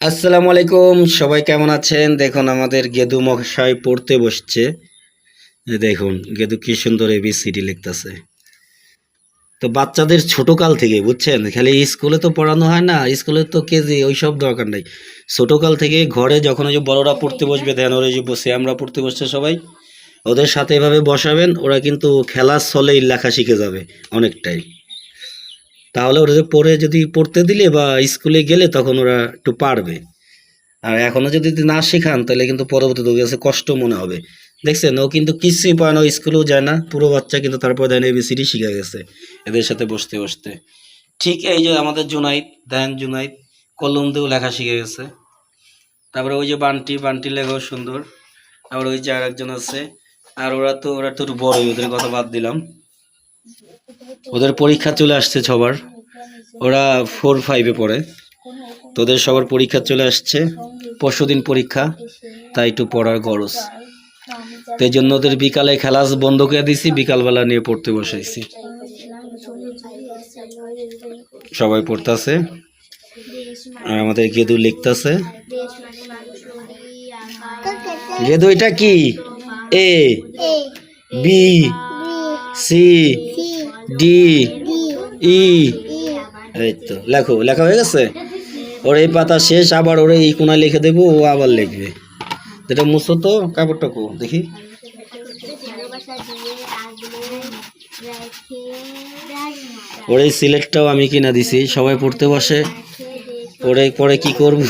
আসসালামু আলাইকুম, সবাই কেমন আছেন? দেখুন, আমাদের গেদু মশাই পড়তে বসছে। দেখুন, গেদু কি সুন্দর এবিসিডি লিখতেছে। তো বাচ্চাদের ছোটকাল থেকে, বুঝছেন? খালি স্কুলে তো পড়ানো হয় না, স্কুলে তো কেজি, ওইসব দরকার নেই। ছোটকাল থেকে ঘরে যখন ওই যে বড়রা পড়তে বসবে দেন ওরা যে বসে, আমরা পড়তে বসছে সবাই, ওদের সাথে এভাবে বসাবেন, ওরা কিন্তু খেলার ছলেই লেখা শিখে যাবে, অনেকটাই। তাহলে ওরা পড়ে যদি পড়তে দিলে বা স্কুলে গেলে তখন ওরা একটু পারবে। আর এখনও যদি না শেখান, তাহলে কিন্তু পরবর্তীতে ওর কাছে কষ্ট মনে হবে। দেখছেন, ও কিন্তু কিছুই পায় না স্কুলেও যায় না। পুরো বাচ্চা কিন্তু তারপর দেন এবিসিডি শিখে গেছে এদের সাথে বসতে বসতে। ঠিক এই যে আমাদের জুনাইদ, দেন জুনাইদ কলম দিয়েও লেখা শিখে গেছে। তারপরে ওই যে বান্টি বান্টি লেখাও সুন্দর। আবার ওই যে আর একজন আছে। আর ওরা তো ওরা তো একটু বড়ই, ওদের কথা বাদ দিলাম। ওদের পরীক্ষা চলে আসছে সবার। ওরা ফোর ফাইভে পড়ে। তোদের সবার পরীক্ষা চলে আসছে। পরশুদিন পরীক্ষা, তাই একটু পড়ার গরজ। তো এই জন্য ওদের বিকালে খেলা বন্ধ করে দিছি, বিকালবেলা নিয়ে পড়তে বসাইছি। সবাই পড়তেছে। আর আমাদের গেদু লিখতেছে। গেদু এটা কি? A, B, C D. E. এই তো লেখো লেখা হয়ে গেছে? ওর এই পাতা শেষ আবার ওরে এই কোনায় লিখে দেবো ও আবার লিখবে। যেটা মুছো তো কাপড়টা কো দেখি। ওর এই সিলেটটাও আমি কিনা দিছি সবাই পড়তে বসে। পরে পরে কি করব?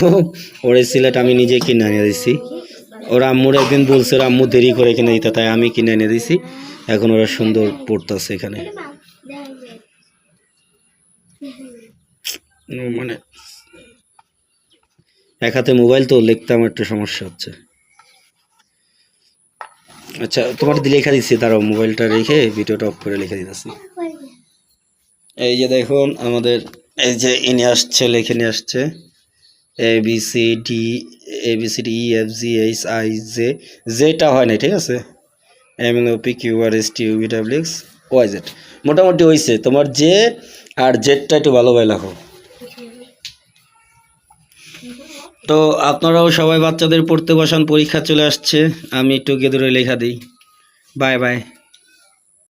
ওর এই সিলেট আমি নিজে কিনে এনে দিছি। ওরা আম্মুর একদিন বলছে ওর আম্মু দেরি করে কিনে দিতে তাই আমি কিনে এনে দিছি। এখন ওরা সুন্দর পড়তেছে এখানে। মানে এক হাতে মোবাইল তো লিখতে আমার একটু সমস্যা হচ্ছে। আচ্ছা তোমার লেখা দিচ্ছি তারাও মোবাইলটা রেখে ভিডিওটা অফ করে লিখে দিতেছি। এই যে দেখুন, আমাদের এই যে ইনি আসছে, লেখে নিয়ে আসছে। A B C D A B C D E F G H I J জেটা হয় না ঠিক আছে? M N O P Q R S T U V W X Y Z মোটামুটি হয়েছে তোমার জে আর জেডটা একটু ভালোভাবে লেখো। তো আপনারাও সবাই বাচ্চাদের পড়তে বসান, পরীক্ষা চলে আসছে। আমি একটু গেদুরে লেখা দিই। Bye bye